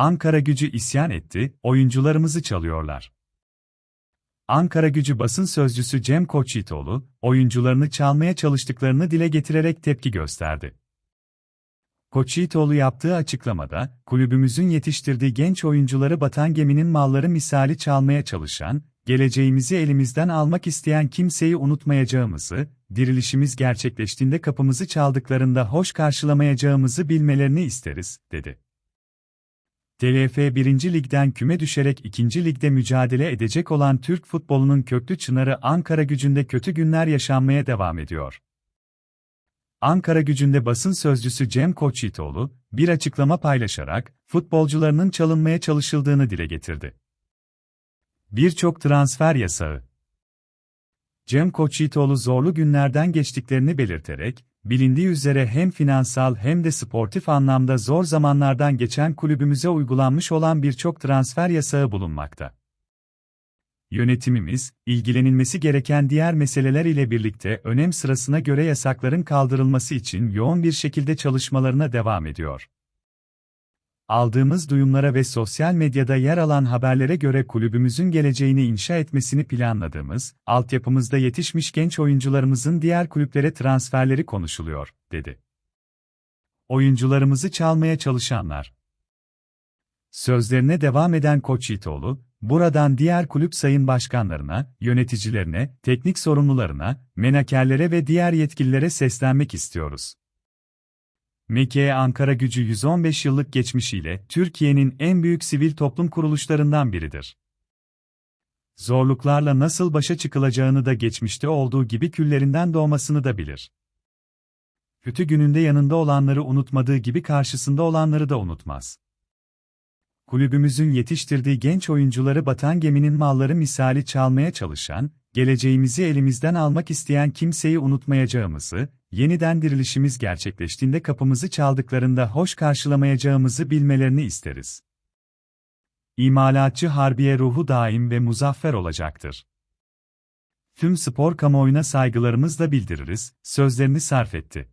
Ankara gücü isyan etti, oyuncularımızı çalıyorlar. Ankara gücü basın sözcüsü Cem Koçyiğitoğlu, oyuncularını çalmaya çalıştıklarını dile getirerek tepki gösterdi. Koçyiğitoğlu yaptığı açıklamada, kulübümüzün yetiştirdiği genç oyuncuları batan geminin malları misali çalmaya çalışan, geleceğimizi elimizden almak isteyen kimseyi unutmayacağımızı, dirilişimiz gerçekleştiğinde kapımızı çaldıklarında hoş karşılamayacağımızı bilmelerini isteriz, dedi. TFF 1. Lig'den küme düşerek 2. Lig'de mücadele edecek olan Türk futbolunun köklü çınarı Ankara gücünde kötü günler yaşanmaya devam ediyor. Ankara gücünde basın sözcüsü Cem Koçyiğitoğlu, bir açıklama paylaşarak, futbolcularının çalınmaya çalışıldığını dile getirdi. Birçok transfer yasağı. Cem Koçyiğitoğlu zorlu günlerden geçtiklerini belirterek, bilindiği üzere hem finansal hem de sportif anlamda zor zamanlardan geçen kulübümüze uygulanmış olan birçok transfer yasağı bulunmakta. Yönetimimiz, ilgilenilmesi gereken diğer meseleler ile birlikte önem sırasına göre yasakların kaldırılması için yoğun bir şekilde çalışmalarına devam ediyor. Aldığımız duyumlara ve sosyal medyada yer alan haberlere göre kulübümüzün geleceğini inşa etmesini planladığımız, altyapımızda yetişmiş genç oyuncularımızın diğer kulüplere transferleri konuşuluyor, dedi. Oyuncularımızı çalmaya çalışanlar. Sözlerine devam eden Koç Yiğitoğlu, buradan diğer kulüp sayın başkanlarına, yöneticilerine, teknik sorumlularına, menakerlere ve diğer yetkililere seslenmek istiyoruz. MKE Ankara Gücü 115 yıllık geçmişiyle Türkiye'nin en büyük sivil toplum kuruluşlarından biridir. Zorluklarla nasıl başa çıkılacağını da geçmişte olduğu gibi küllerinden doğmasını da bilir. Kötü gününde yanında olanları unutmadığı gibi karşısında olanları da unutmaz. Kulübümüzün yetiştirdiği genç oyuncuları batan geminin malları misali çalmaya çalışan, geleceğimizi elimizden almak isteyen kimseyi unutmayacağımızı, yeniden dirilişimiz gerçekleştiğinde kapımızı çaldıklarında hoş karşılamayacağımızı bilmelerini isteriz. İmalatçı Harbiye ruhu daim ve muzaffer olacaktır. Tüm spor kamuoyuna saygılarımızla bildiririz, sözlerini sarf etti.